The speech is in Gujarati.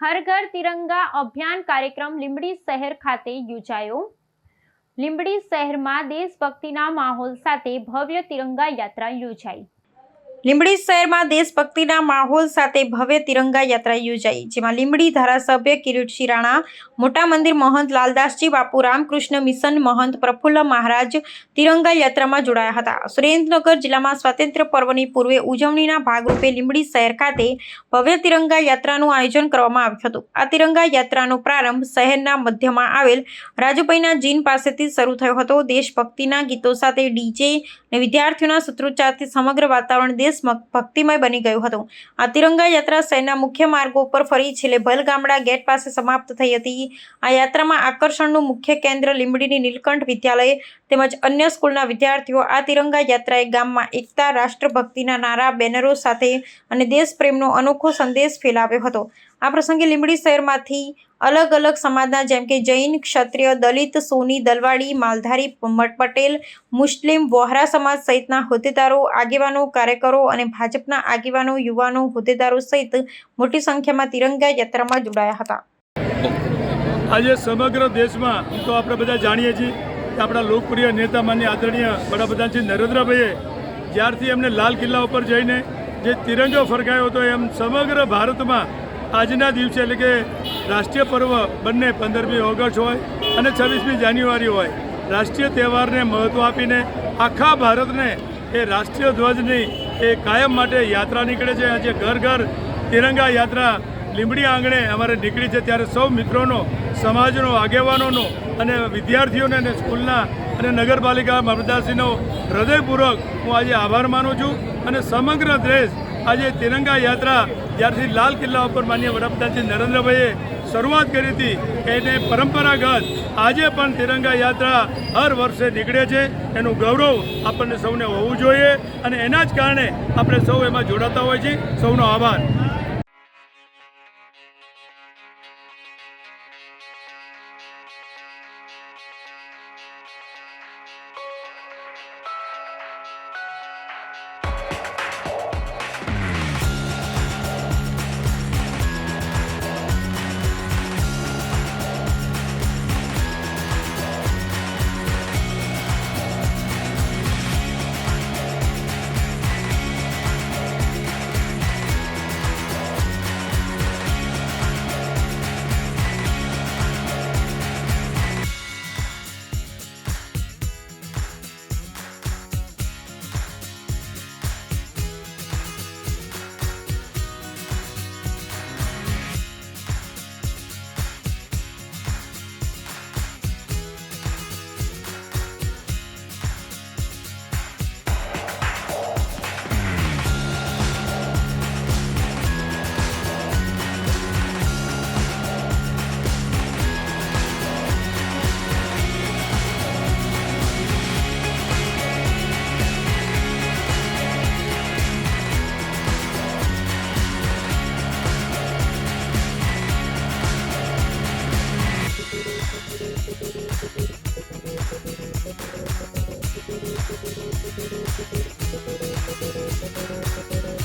હર ઘર તિરંગા અભિયાન કાર્યક્રમ લીંબડી શહેર ખાતે યોજાયો. લીંબડી શહેરમાં દેશભક્તિના માહોલ સાથે ભવ્ય તિરંગા યાત્રા યોજાઈ. લીંબડી શહેરમાં દેશભક્તિના માહોલ સાથે ભવ્ય તિરંગા યાત્રા યોજાઈ, જેમાં લીંબડી ધારાસભ્ય કિરીટસિંહ રાણા મોટા મંદિર મહંત લાલદાસજી બાપુ, રામકૃષ્ણ મિશન મહંત પ્રફુલ્લ મહારાજ તિરંગા યાત્રામાં જોડાયા હતા. સુરેન્દ્રનગર જિલ્લામાં સ્વાતંત્ર્ય પર્વની પૂર્વે ઉજવણીના ભાગરૂપે લીંબડી શહેર ખાતે ભવ્ય તિરંગા યાત્રાનું આયોજન કરવામાં આવ્યું હતું. આ તિરંગા યાત્રાનો પ્રારંભ શહેરના મધ્યમાં આવેલ રાજુભાઈના જીન પાસેથી શરૂ થયો હતો. દેશભક્તિના ગીતો સાથે ડીજે અને વિદ્યાર્થીઓના સૂત્રોચ્ચારથી સમગ્ર વાતાવરણ દેશ ભક્તિમય બની ગયું હતું. આ તિરંગા યાત્રા શહેરના મુખ્ય માર્ગો પર ફરી છેલ્લે ભલગામડા ગેટ પાસે સમાપ્ત થઈ હતી. આ યાત્રામાં આકર્ષણનું મુખ્ય કેન્દ્ર લીંબડીની નીલકંઠ વિદ્યાલય તેમજ અન્ય સ્કૂલના વિદ્યાર્થીઓ આ તિરંગા યાત્રાએ ગામમાં એકતા, રાષ્ટ્રભક્તિના નારા, બેનરો સાથે અને દેશપ્રેમનો અનોખો સંદેશ ફેલાવ્યો હતો. આ પ્રસંગે લીંબડી શહેરમાંથી અલગ અલગ સમાજના જેમ કે જૈન, ક્ષત્રિય, દલિત, સોની, દલવાડી, માલધારી પટેલ, મુસ્લિમ, વોહરા સમાજ સહિતના હોદ્દેદારો, આગેવાનો, કાર્યકરો અને ભાજપના આગેવાનો, યુવાનો, હોદ્દેદારો સહિત મોટી સંખ્યામાં તિરંગા યાત્રામાં જોડાયા હતા. આજે સમગ્ર દેશમાં તો આપણે બધા જાણીએ છીએ કે આપણા લોકપ્રિય નેતા માન્ય આદરણીય વડાપ્રધાન શ્રી નરેન્દ્રભાઈએ જ્યારથી એમને લાલ કિલ્લા ઉપર જઈને જે તિરંગો ફરકાયો હતો, એમ સમગ્ર ભારતમાં આજના દિવસે એટલે કે રાષ્ટ્રીય પર્વ બંને પંદરમી ઓગસ્ટ હોય અને છવ્વીસમી જાન્યુઆરી હોય. રાષ્ટ્રીય તહેવારને મહત્ત્વ આપીને આખા ભારતને એ રાષ્ટ્રીય ધ્વજની એ કાયમ માટે યાત્રા નીકળે છે. આજે ઘર ઘર તિરંગા યાત્રા લીંબડી આંગણે અમારે નીકળી છે. ત્યારે સૌ મિત્રોનો, સમાજનો, આગેવાનોનો અને વિદ્યાર્થીઓને અને સ્કૂલના અને નગરપાલિકા મરદાસીનો હૃદયપૂર્વક હું આજે આભાર માનું છું અને સમગ્ર દેશ આજે તિરંગા યાત્રા જ્યારથી લાલ કિલ્લા ઉપર માન્ય વડાપ્રધાનશ્રી નરેન્દ્રભાઈએ શરૂઆત કરી હતી એને પરંપરાગત આજે પણ તિરંગા યાત્રા હર વર્ષે નીકળે છે. એનું ગૌરવ આપણને સૌને હોવું જોઈએ અને એના જ કારણે આપણે સૌ એમાં જોડાતા હોય છે સૌનો આભાર.